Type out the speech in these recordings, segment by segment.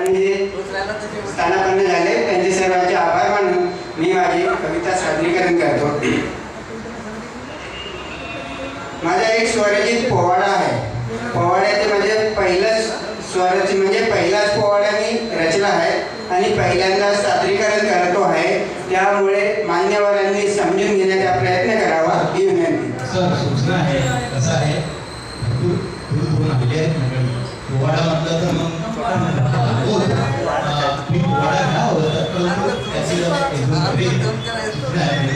आणि जे स्थानापन्न झाले त्यांचे सर्वांचे आभार मानून मी माझी कविता सादरीकरण करतो. माझा एक स्वरचित पोवाडा आहे. पोवाड्याचे म्हणजे पहिलंच स्वरचित म्हणजे पहिलाच पोवाडा मी रचला आहे आणि पहिल्यांदा सादरीकरण करतो आहे. त्यामुळे मान्यवरांनी समजून घेण्याचा प्रयत्न करावा ही विनंती. सर सूचना आहे. कसं आहे? पोवाडा म्हटलं तर मग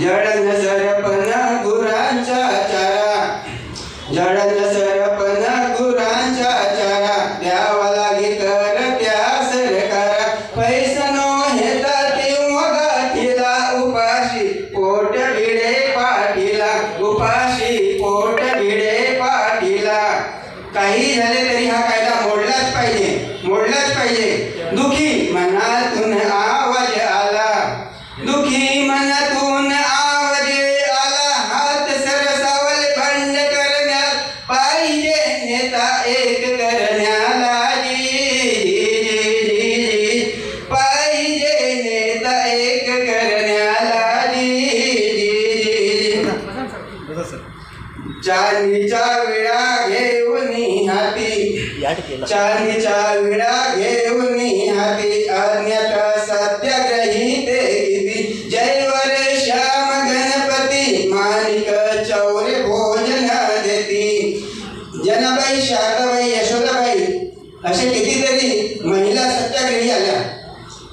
जडन सरपन गुरांचा चारा जडन सरपन गुरांचा चारा द्यावा लागे कर त्या सरकारा पैसा नो हेता तेव्हा गाठीला उपाशी पोट भिडे पाठीला. उपाशी पोट भिडे पाठीला. काही झाले तरी हा कायदा मोडलाच पाहिजे मोडलाच पाहिजे. दुखी मनातून आवाज आला. दुखी मना आवाज आला हात सरसावल बंड करण्यात पाहिजे नेता एक करण्याला पाहिजे नेता एक करण्याला चांदीच्या विळा घेऊन हाती चांदीच्या विळा घेऊन हाती अन्यथा जनाबाई शारदाबाई यशोदाबाई असे कितीतरी महिला सत्याग्रही आल्या.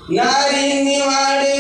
नारी निवाडे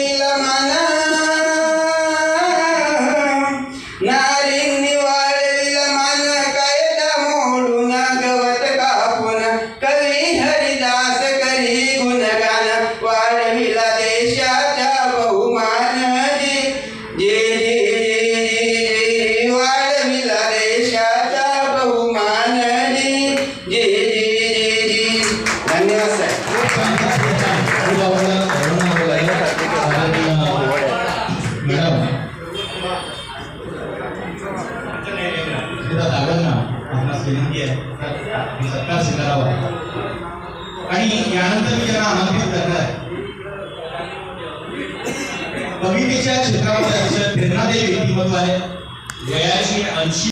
सुधा दादांना आपणास विनंती आहे. मी सत्कार स्वीकारावा. आणि यानंतर मी त्यांना आमंत्रित करणार कवितेच्या क्षेत्रामध्ये अतिशय प्रेरणादायी व्यक्तिमत्व आहे. वयाची ऐंशी